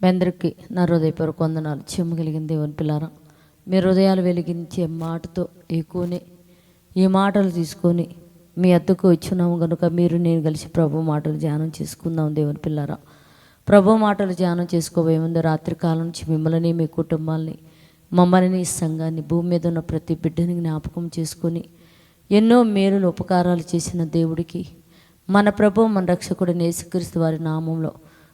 మీ అందరికీ నా హృదయపూర్వక వందనాలు. చెమ్మగలిగిన దేవుని పిల్లారా మీ హృదయాలు వెలిగించే మాటతో ఎక్కువనే ఈ మాటలు తీసుకొని మీ అద్దకు వచ్చినాము కనుక మీరు నేను కలిసి ప్రభు మాటలు ధ్యానం చేసుకుందాం దేవుని పిల్లారా. ప్రభు మాటలు ధ్యానం చేసుకోబోయే ముందు రాత్రికాలం నుంచి మిమ్మల్ని మీ కుటుంబాల్ని మమ్మల్ని సంఘాన్ని భూమి మీద ఉన్న ప్రతి బిడ్డని జ్ఞాపకం చేసుకొని ఎన్నో మేలులు ఉపకారాలు చేసిన దేవుడికి మన ప్రభు మన రక్షకుడు యేసుక్రీస్తు వారి నామంలో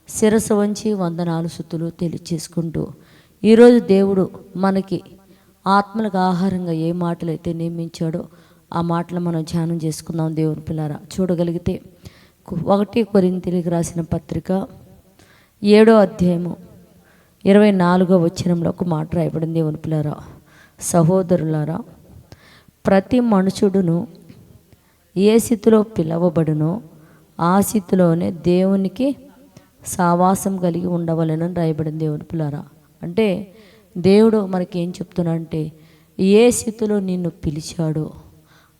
శిరస్సు వంచి వందనాలు సుత్తులు తెలియచేసుకుంటూ ఈరోజు దేవుడు మనకి ఆత్మలకు ఆహారంగా ఏ మాటలు అయితే నియమించాడో ఆ మాటలు మనం ధ్యానం చేసుకుందాం దేవుని పిల్లారా. చూడగలిగితే ఒకటి కొరింతిలికి రాసిన పత్రిక ఏడో అధ్యాయము ఇరవై నాలుగో వచ్చినంలో ఒక మాట రాయబడింది దేవుని పిల్లారా. సహోదరులారా ప్రతి మనుషుడును ఏ స్థితిలో పిలవబడునో ఆ స్థితిలోనే దేవునికి సావాసం కలిగి ఉండవలెనని రాయబడిన దేవుని పిల్లారా. అంటే దేవుడు మనకి ఏం చెప్తున్నాడంటే ఏ స్థితిలో నిన్ను పిలిచాడో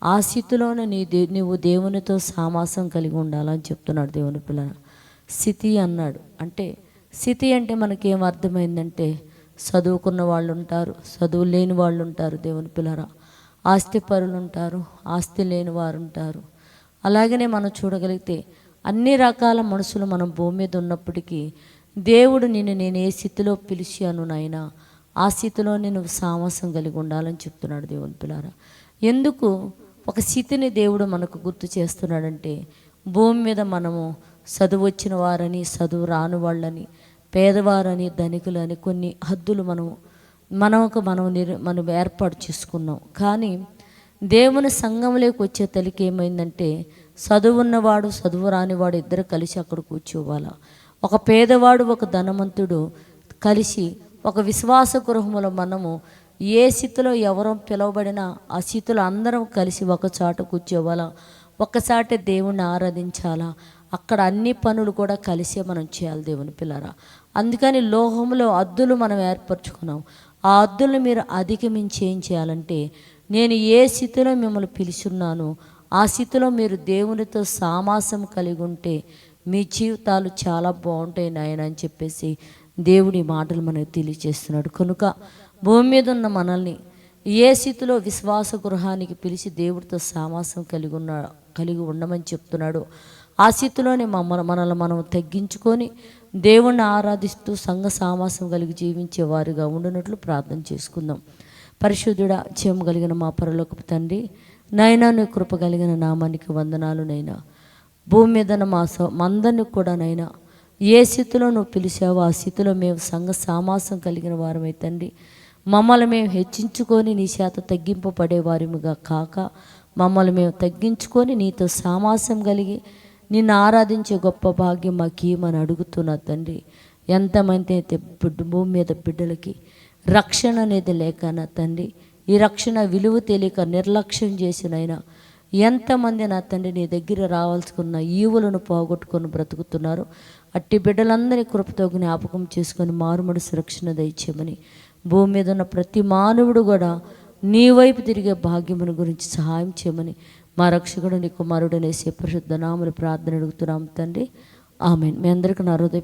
ఆ స్థితిలోనే నీ దే నువ్వు దేవునితో సామాసం కలిగి ఉండాలని చెప్తున్నాడు దేవుని పిల్లరా. స్థితి అన్నాడు. అంటే స్థితి అంటే మనకేం అర్థమైందంటే చదువుకున్న వాళ్ళు ఉంటారు చదువు లేని వాళ్ళు ఉంటారు దేవుని పిల్లరా. ఆస్తి పరులు ఉంటారు ఆస్తి లేని వారు ఉంటారు అలాగనే మనం చూడగలిగితే అన్ని రకాల మనుషులు మనం భూమి మీద ఉన్నప్పటికీ దేవుడు నిన్ను నేను ఏ స్థితిలో పిలిచాను నాయన ఆ స్థితిలో నేను సామసం కలిగి ఉండాలని చెప్తున్నాడు దేవుని పిల్లారా. ఎందుకు? ఒక స్థితిని దేవుడు మనకు గుర్తు చేస్తున్నాడంటే భూమి మీద మనము చదువు వచ్చిన వారని చదువు రాని వాళ్ళని పేదవారని ధనికులని కొన్ని హద్దులు మనం మనకు మనం నిర్ మనం ఏర్పాటు చేసుకున్నాం. కానీ దేవుని సంఘంలోకి వచ్చే తలికి ఏమైందంటే చదువు ఉన్నవాడు చదువు రానివాడు ఇద్దరు కలిసి అక్కడ కూర్చోవాల? ఒక పేదవాడు ఒక ధనవంతుడు కలిసి ఒక విశ్వాస గృహములో మనము ఏ స్థితిలో ఎవరో పిలువబడినా ఆ స్థితిలో అందరం కలిసి ఒక చాట కూర్చోవాలా? ఒక్కసాటే దేవుణ్ణి ఆరాధించాలా? అక్కడ అన్ని పనులు కూడా కలిసే మనం చేయాలి దేవుని పిల్లరా. అందుకని లోహంలో అద్దులు మనం ఏర్పరచుకున్నాం. ఆ అద్దులను మీరు అధిగమించి ఏం చేయాలంటే నేను ఏ స్థితిలో మిమ్మల్ని పిలుచున్నాను ఆ స్థితిలో మీరు దేవునితో సామాసం కలిగి ఉంటే మీ జీవితాలు చాలా బాగుంటాయి నాయన అని చెప్పేసి దేవుడి మాటలు మనకు తెలియజేస్తున్నాడు. కనుక భూమి మీద ఉన్న మనల్ని ఏ స్థితిలో విశ్వాస గృహానికి పిలిచి దేవుడితో సామాసం కలిగి ఉన్న కలిగి ఉండమని చెప్తున్నాడు. ఆ స్థితిలోనే మమ్మల్ని మనల్ని మనం తగ్గించుకొని దేవుణ్ణి ఆరాధిస్తూ సంఘ సామాసం కలిగి జీవించే వారిగా ఉండినట్లు ప్రార్థన చేసుకుందాం. పరిశుద్ధుడ చేమ కలిగిన మా పరలోకపు తండ్రి నైనా నీ కృప కలిగిన నామానికి వందనాలు నైనా. భూమి మీద మా స మందరికి కూడా నైనా. ఏ స్థితిలో నువ్వు పిలిచావో ఆ స్థితిలో మేము సంఘ సామాసం కలిగిన వారమై తండ్రి. మమ్మల్ని మేము హెచ్చించుకొని నీ చేత తగ్గింపబడే వారిముగా కాక మమ్మల్ని మేము తగ్గించుకొని నీతో సామాసం కలిగి నిన్ను ఆరాధించే గొప్ప భాగ్యం మాకు ఇవ్వమని అడుగుతున్నా తండ్రి. ఎంతమంది అయితే బిడ్డ భూమి మీద బిడ్డలకి రక్షణ అనేది లేక నా తండ్రి? ఈ రక్షణ విలువ తెలియక నిర్లక్ష్యం చేసినైనా ఎంతమంది నా తండ్రి నీ దగ్గర రావాల్సుకున్న ఈవులను పోగొట్టుకొని బ్రతుకుతున్నారు? అట్టి బిడ్డలందరి కృపతో జ్ఞాపకం చేసుకొని మారుమడి సురక్షణ దయచేయమని. భూమి మీద ఉన్న ప్రతి మానవుడు కూడా నీ వైపు తిరిగే భాగ్యమును గురించి సహాయం చేయమని. మా రక్షకుడు నీ కుమారుడు అనేసి పరిశుద్ధ నామలు ప్రార్థన అడుగుతున్నాం తండ్రి. ఆమె మీ అందరికీ నా హృదయ